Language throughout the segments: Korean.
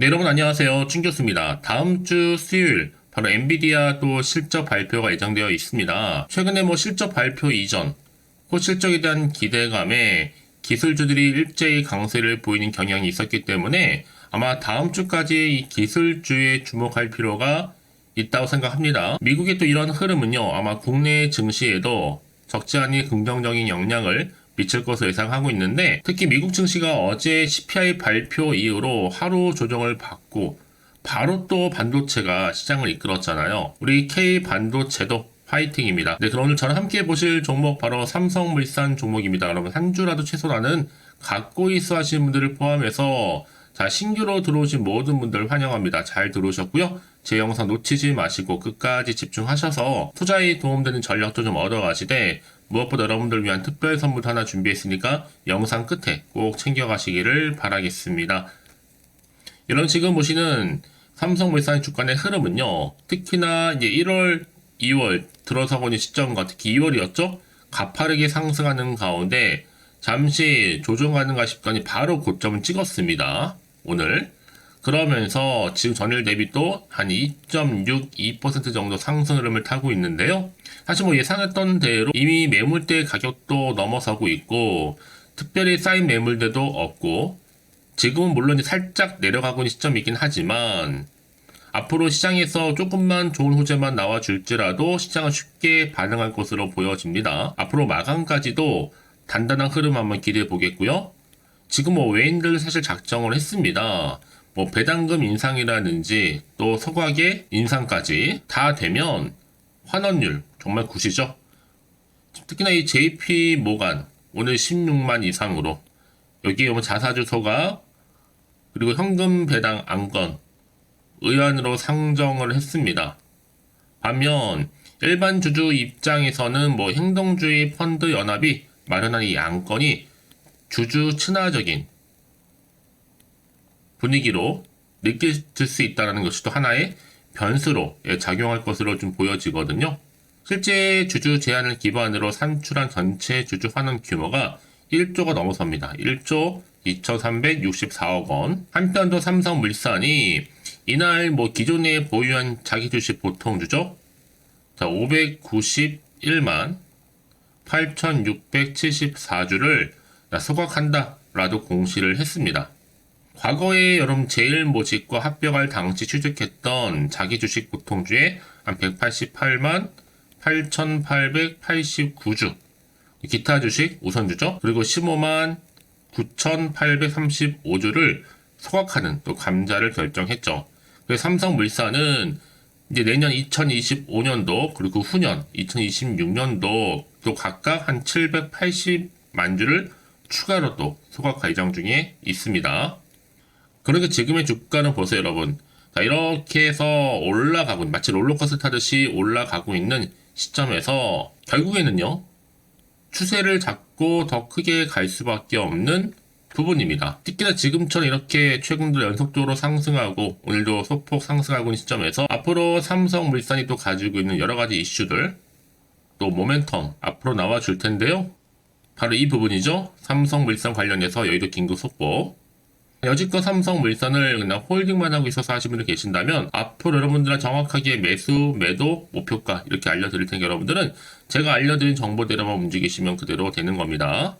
네, 여러분 안녕하세요. 춘교수입니다. 다음 주 수요일 바로 엔비디아 또 실적 발표가 예정되어 있습니다. 최근에 뭐 실적 발표 이전, 그 실적에 대한 기대감에 기술주들이 일제히 강세를 보이는 경향이 있었기 때문에 아마 다음 주까지 이 기술주에 주목할 필요가 있다고 생각합니다. 미국의 또 이런 흐름은요, 아마 국내 증시에도 적지 않은 긍정적인 영향을 미칠 것으로 예상하고 있는데, 특히 미국 증시가 어제 CPI 발표 이후로 하루 조정을 받고, 바로 또 반도체가 시장을 이끌었잖아요. 우리 K 반도체도 화이팅입니다. 네, 그럼 오늘 저랑 함께 보실 종목 바로 삼성물산 종목입니다. 여러분 한 주라도 최소한은 갖고 있어 하시는 분들을 포함해서 자, 신규로 들어오신 모든 분들 환영합니다. 잘 들어오셨고요. 제 영상 놓치지 마시고 끝까지 집중하셔서 투자에 도움되는 전략도 좀 얻어가시되 무엇보다 여러분들 위한 특별 선물 하나 준비했으니까 영상 끝에 꼭 챙겨가시기를 바라겠습니다. 이런 지금 보시는 삼성물산의 주가의 흐름은요. 특히나 이제 1월, 2월 들어서고 있는 시점과 특히 2월이었죠. 가파르게 상승하는 가운데 잠시 조정하는가 싶더니 바로 고점을 찍었습니다. 오늘. 그러면서 지금 전일 대비 또 한 2.62% 정도 상승 흐름을 타고 있는데요. 사실 뭐 예상했던 대로 이미 매물대 가격도 넘어서고 있고 특별히 쌓인 매물대도 없고 지금은 물론 살짝 내려가고 있는 시점이긴 하지만 앞으로 시장에서 조금만 좋은 호재만 나와줄지라도 시장은 쉽게 반응할 것으로 보여집니다. 앞으로 마감까지도 단단한 흐름 한번 기대해 보겠고요. 지금 뭐 외인들 사실 작정을 했습니다. 뭐 배당금 인상이라든지 또 서각의 인상까지 다 되면 환원율 정말 굿이죠. 특히나 이 JP 모간 오늘 16만 이상으로 여기에 뭐 자사주소가 그리고 현금 배당 안건 의안으로 상정을 했습니다. 반면 일반 주주 입장에서는 뭐 행동주의 펀드 연합이 마련한 이 안건이 주주 친화적인 분위기로 느껴질 수 있다는 것이 또 하나의 변수로 예, 작용할 것으로 좀 보여지거든요. 실제 주주 제한을 기반으로 산출한 전체 주주 환원 규모가 1조가 넘어섭니다. 1조 2,364억 원. 한편 또 삼성물산이 이날 뭐 기존에 보유한 자기 주식 보통 주죠. 자, 591만 8,674주를 소각한다라도 공시를 했습니다. 과거에 여러분 제일모직과 합병할 당시 취득했던 자기 주식 보통주에 한 188만 8,889주 기타 주식 우선주죠. 그리고 15만 9,835주를 소각하는 또 감자를 결정했죠. 그래서 삼성물산은 이제 내년 2025년도 그리고 후년 2026년도 또 각각 한 780만 주를 추가로 또 소각할 예정 중에 있습니다. 그러니까 지금의 주가는 보세요, 여러분. 자, 이렇게 해서 올라가고, 마치 롤러코스터 타듯이 올라가고 있는 시점에서 결국에는요, 추세를 잡고 더 크게 갈 수밖에 없는 부분입니다. 특히나 지금처럼 이렇게 최근도 연속적으로 상승하고 오늘도 소폭 상승하고 있는 시점에서 앞으로 삼성물산이 또 가지고 있는 여러 가지 이슈들 또 모멘텀 앞으로 나와 줄 텐데요. 바로 이 부분이죠. 삼성물산 관련해서 여의도 긴급 속보. 여지껏 삼성물산을 그냥 홀딩만 하고 있어서 하시는 분들 계신다면 앞으로 여러분들은 정확하게 매수, 매도, 목표가 이렇게 알려드릴 테니까 여러분들은 제가 알려드린 정보대로만 움직이시면 그대로 되는 겁니다.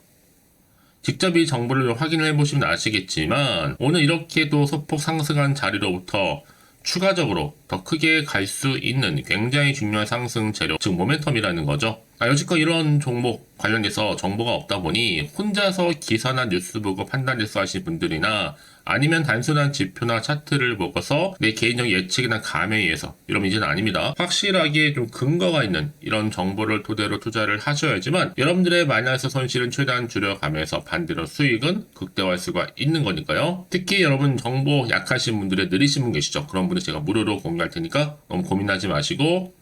직접 이 정보를 확인을 해보시면 아시겠지만 오늘 이렇게도 소폭 상승한 자리로부터 추가적으로 더 크게 갈 수 있는 굉장히 중요한 상승 재료, 즉 모멘텀이라는 거죠. 아, 여지껏 이런 종목 관련해서 정보가 없다 보니 혼자서 기사나 뉴스 보고 판단해서 하신 분들이나 아니면 단순한 지표나 차트를 보고서 내 개인적 예측이나 감에 의해서 이러면 이제는 아닙니다. 확실하게 좀 근거가 있는 이런 정보를 토대로 투자를 하셔야지만 여러분들의 마이너스 손실은 최대한 줄여가면서 반대로 수익은 극대화할 수가 있는 거니까요. 특히 여러분 정보 약하신 분들의 느리신 분 계시죠? 그런 분들 제가 무료로 공유할 테니까 너무 고민하지 마시고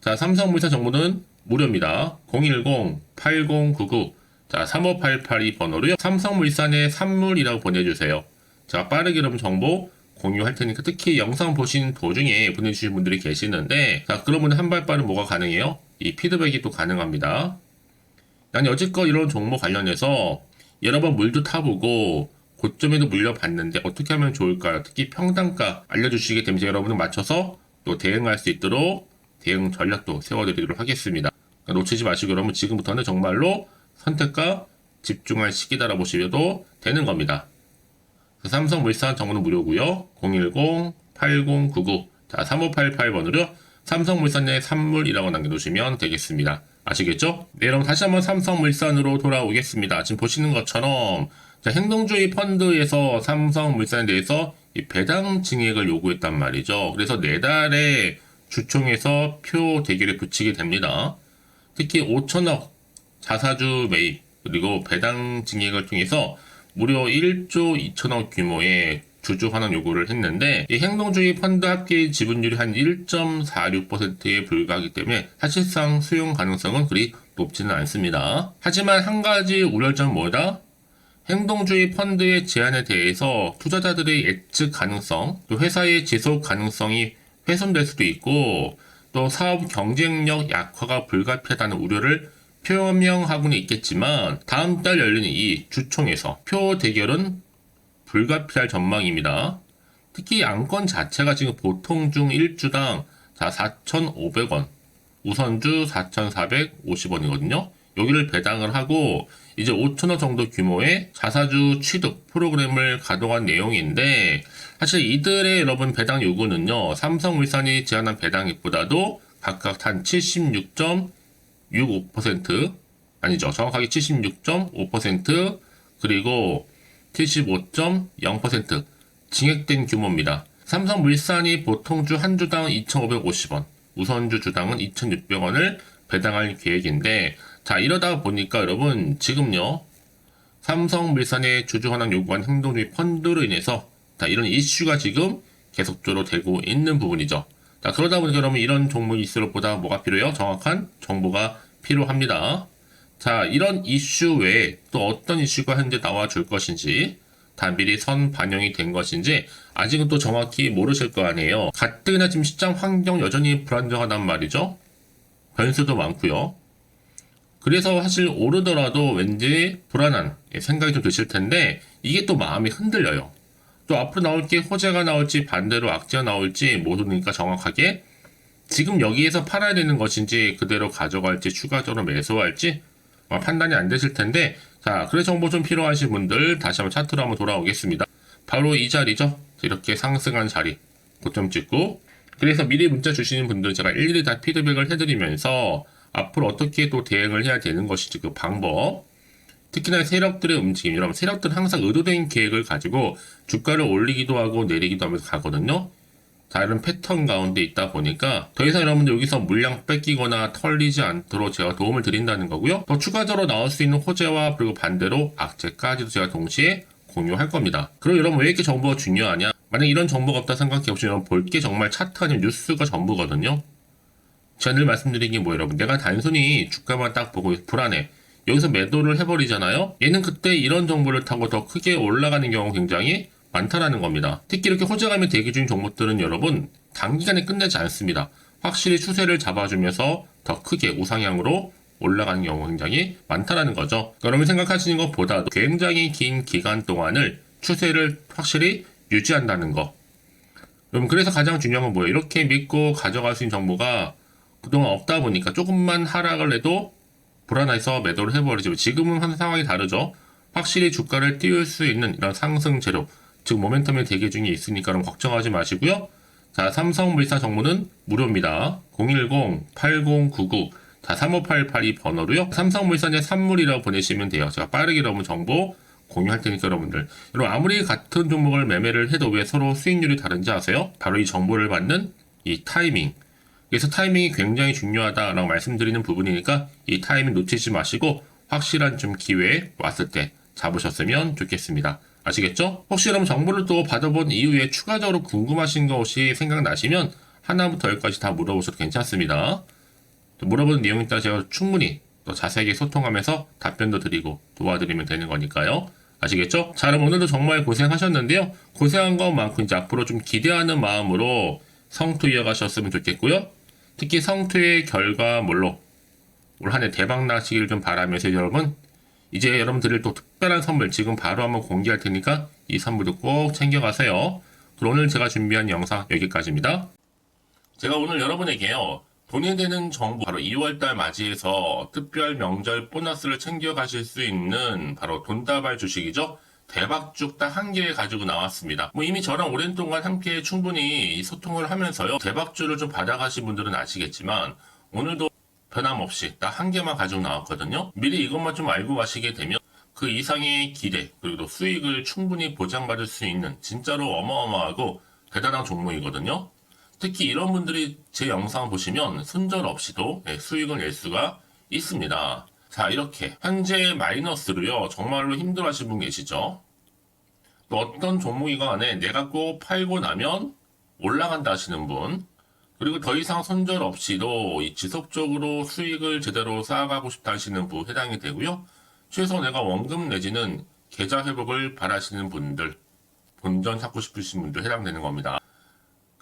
자 삼성물산 정보는 무료입니다. 010-8099 자, 35882 번호로요. 삼성물산의 산물이라고 보내주세요. 자, 빠르게 여러분 정보 공유할 테니까 특히 영상 보신 도중에 보내주신 분들이 계시는데 자, 그러면 한 발 빠른 뭐가 가능해요? 이 피드백이 또 가능합니다. 난 여지껏 이런 종목 관련해서 여러 번 물도 타보고 고점에도 물려봤는데 어떻게 하면 좋을까요? 특히 평단가 알려주시게 되면 제가 여러분을 맞춰서 또 대응할 수 있도록 대응 전략도 세워드리도록 하겠습니다. 그러니까 놓치지 마시고 여러분 지금부터는 정말로 선택과 집중할 시기다라 보시려도 되는 겁니다. 그 삼성 물산 정보는 무료고요. 010-8099 자, 3588번으로 삼성물산의 산물이라고 남겨두시면 되겠습니다. 아시겠죠? 네, 여러분 다시 한번 삼성물산으로 돌아오겠습니다. 지금 보시는 것처럼 자, 행동주의 펀드에서 삼성물산에 대해서 이 배당 증액을 요구했단 말이죠. 그래서 내달에 주총에서 표 대결에 붙이게 됩니다. 특히 5천억 자사주 매입 그리고 배당 증액을 통해서 무려 1조 2천억 규모의 주주 환원 요구를 했는데 이 행동주의 펀드 합계 지분율이 한 1.46%에 불과하기 때문에 사실상 수용 가능성은 그리 높지는 않습니다. 하지만 한 가지 우려점은 뭐다? 행동주의 펀드의 제안에 대해서 투자자들의 예측 가능성, 또 회사의 지속 가능성이 훼손될 수도 있고 또 사업 경쟁력 약화가 불가피하다는 우려를 표명하고는 있겠지만 다음 달 열리는 이 주총에서 표 대결은 불가피할 전망입니다. 특히 양권 자체가 지금 보통 중 1주당 자 4,500원, 우선주 4,450원이거든요. 여기를 배당을 하고 이제 5천원 정도 규모의 자사주 취득 프로그램을 가동한 내용인데 사실 이들의 여러분 배당 요구는요 삼성물산이 제안한 배당액보다도 각각 한 76.65% 아니죠 정확하게 76.5% 그리고 75.0% 증액된 규모입니다. 삼성물산이 보통주 한 주당 2,550원, 우선주 주당은 2,600원을 배당할 계획인데 자 이러다 보니까 여러분 지금요 삼성물산의 주주 환원 요구한 행동주의 펀드로 인해서 자 이런 이슈가 지금 계속적으로 되고 있는 부분이죠. 자 그러다 보니까 여러분 이런 종목이 있을록 보다 뭐가 필요해요? 정확한 정보가 필요합니다. 자 이런 이슈 외에 또 어떤 이슈가 현재 나와줄 것인지 다 미리 선 반영이 된 것인지 아직은 또 정확히 모르실 거 아니에요. 가뜩이나 지금 시장 환경 여전히 불안정하단 말이죠. 변수도 많고요. 그래서 사실 오르더라도 왠지 불안한 생각이 좀 드실 텐데 이게 또 마음이 흔들려요. 또 앞으로 나올 게 호재가 나올지 반대로 악재가 나올지 모르니까 정확하게 지금 여기에서 팔아야 되는 것인지 그대로 가져갈지 추가적으로 매수할지 어, 판단이 안 되실 텐데 자 그래 정보 좀 필요하신 분들 다시 한번 차트로 한번 돌아오겠습니다. 바로 이 자리죠. 이렇게 상승한 자리 고점 찍고 그래서 미리 문자 주시는 분들 제가 일일이 다 피드백을 해드리면서 앞으로 어떻게 또 대응을 해야 되는 것인지 그 방법 특히나 세력들의 움직임 여러분 세력들은 항상 의도된 계획을 가지고 주가를 올리기도 하고 내리기도 하면서 가거든요. 다른 패턴 가운데 있다 보니까 더 이상 여러분들 여기서 물량 뺏기거나 털리지 않도록 제가 도움을 드린다는 거고요. 더 추가적으로 나올 수 있는 호재와 그리고 반대로 악재까지도 제가 동시에 공유할 겁니다. 그럼 여러분 왜 이렇게 정보가 중요하냐? 만약 이런 정보가 없다 생각해 보시면 볼게 정말 차트 아니면 뉴스가 전부거든요. 제가 늘 말씀드린 게 뭐 여러분 내가 단순히 주가만 딱 보고 불안해. 여기서 매도를 해버리잖아요. 얘는 그때 이런 정보를 타고 더 크게 올라가는 경우 굉장히 많다라는 겁니다. 특히 이렇게 호재감이 대기 중인 종목들은 여러분 단기간에 끝내지 않습니다. 확실히 추세를 잡아주면서 더 크게 우상향으로 올라가는 경우 굉장히 많다라는 거죠. 여러분 생각하시는 것보다도 굉장히 긴 기간 동안을 추세를 확실히 유지한다는 거. 여러분 그래서 가장 중요한 건 뭐예요? 이렇게 믿고 가져갈 수 있는 정보가 그동안 없다 보니까 조금만 하락을 해도 불안해서 매도를 해버리죠. 지금은 한 상황이 다르죠. 확실히 주가를 띄울 수 있는 이런 상승 재료, 즉 모멘텀의 대기 중에 있으니까 그럼 걱정하지 마시고요. 자, 삼성물산 정보는 무료입니다. 010-8099 자, 35882 번호로요. 삼성물산의 산물이라고 보내시면 돼요. 제가 빠르게 여러분 정보 공유할 테니까 여러분들. 여러분 아무리 같은 종목을 매매를 해도 왜 서로 수익률이 다른지 아세요? 바로 이 정보를 받는 이 타이밍. 그래서 타이밍이 굉장히 중요하다라고 말씀드리는 부분이니까 이 타이밍 놓치지 마시고 확실한 좀 기회에 왔을 때 잡으셨으면 좋겠습니다. 아시겠죠? 혹시 여러분 정보를 또 받아본 이후에 추가적으로 궁금하신 것이 생각나시면 하나부터 열까지 다 물어보셔도 괜찮습니다. 물어보는 내용에 따라 제가 충분히 또 자세하게 소통하면서 답변도 드리고 도와드리면 되는 거니까요. 아시겠죠? 자, 그럼 오늘도 정말 고생하셨는데요. 고생한 것만큼 이제 앞으로 좀 기대하는 마음으로 성투 이어가셨으면 좋겠고요. 특히 성투의 결과물로 올 한 해 대박 나시길 좀 바라면서 여러분 이제 여러분 드릴 또 특별한 선물 지금 바로 한번 공개할 테니까 이 3부도 꼭 챙겨가세요. 그럼 오늘 제가 준비한 영상 여기까지입니다. 제가 오늘 여러분에게요. 돈이 되는 정보 바로 2월달 맞이해서 특별 명절 보너스를 챙겨가실 수 있는 바로 돈다발 주식이죠. 대박죽 딱 한 개 가지고 나왔습니다. 뭐 이미 저랑 오랜 동안 함께 충분히 소통을 하면서요. 대박주를 좀 받아가신 분들은 아시겠지만 오늘도 변함없이 딱 한 개만 가지고 나왔거든요. 미리 이것만 좀 알고 가시게 되면 그 이상의 기대 그리고 또 수익을 충분히 보장받을 수 있는 진짜로 어마어마하고 대단한 종목이거든요. 특히 이런 분들이 제 영상 보시면 손절 없이도 예, 수익을 낼 수가 있습니다. 자 이렇게 현재 마이너스로요 정말로 힘들어 하시는 분 계시죠? 또 어떤 종목이건 간에 내가 꼭 팔고 나면 올라간다 하시는 분 그리고 더 이상 손절 없이도 이 지속적으로 수익을 제대로 쌓아가고 싶다 하시는 분 해당이 되고요. 최소 내가 원금 내지는 계좌 회복을 바라시는 분들, 본전 찾고 싶으신 분들 해당되는 겁니다.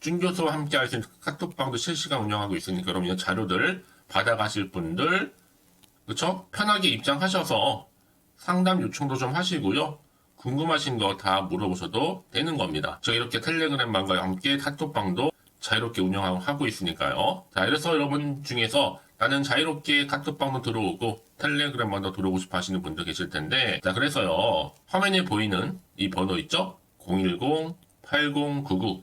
준 교수와 함께 할 수 있는 카톡방도 실시간 운영하고 있으니까 여러분 이 자료들 받아가실 분들 그쵸? 편하게 입장하셔서 상담 요청도 좀 하시고요. 궁금하신 거 다 물어보셔도 되는 겁니다. 저 이렇게 텔레그램방과 함께 카톡방도 자유롭게 운영하고 있으니까요. 자, 그래서 여러분 중에서 나는 자유롭게 카톡방도 들어오고 텔레그램방도 들어오고 싶어 하시는 분들 계실 텐데, 자, 그래서요. 화면에 보이는 이 번호 있죠? 010-8099,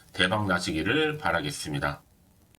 대박 나시기를 바라겠습니다.